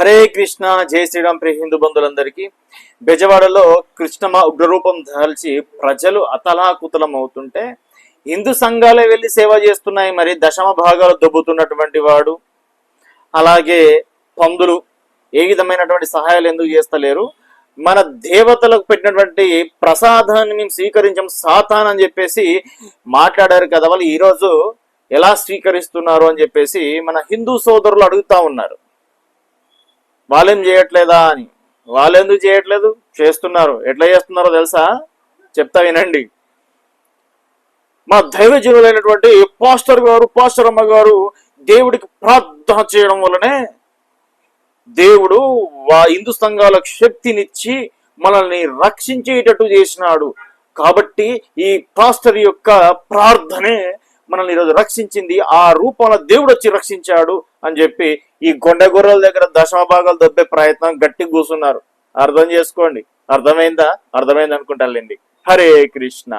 హరే కృష్ణ జై శ్రీరామ్ ప్రియ హిందూ బంధువులందరికీ బెజవాడలో కృష్ణమ ఉగ్రరూపం దాల్చి ప్రజలు అతలాకుతలం అవుతుంటే హిందూ సంఘాలే వెళ్ళి సేవ చేస్తున్నాయి. మరి దశమ భాగాలు దొబ్బుతున్నటువంటి వాడు అలాగే పందులు ఏ విధమైనటువంటి సహాయాలు ఎందుకు చేస్తలేరు? మన దేవతలకు పెట్టినటువంటి ప్రసాదాన్ని మేము స్వీకరించాం సాతాన్ అని చెప్పేసి మాట్లాడారు కదా వాళ్ళు. ఈరోజు ఎలా స్వీకరిస్తున్నారు అని చెప్పేసి మన హిందూ సోదరులు అడుగుతా ఉన్నారు. వాళ్ళేం చేయట్లేదా అని. వాళ్ళు ఎందుకు చేయట్లేదు? చేస్తున్నారు. ఎట్లా చేస్తున్నారో తెలుసా? చెప్తా వినండి. మా దైవజనులైనటువంటి పాస్టర్ గారు పాస్టర్ అమ్మ గారు దేవుడికి ప్రార్థన చేయడం వల్లనే దేవుడు వా హిందూ సంఘాలకు శక్తినిచ్చి మనల్ని రక్షించేటట్టు చేసినాడు. కాబట్టి ఈ పాస్టర్ యొక్క ప్రార్థనే మనల్ని ఈరోజు రక్షించింది. ఆ రూపంలో దేవుడు వచ్చి రక్షించాడు అని చెప్పి ఈ గొండె గొర్రెల దగ్గర దశమ భాగాలు దొబ్బే ప్రయత్నం గట్టి కూర్చున్నారు. అర్థం చేసుకోండి. అర్థమైందా? అర్థమైంది అనుకుంటారులేండి హరే కృష్ణ.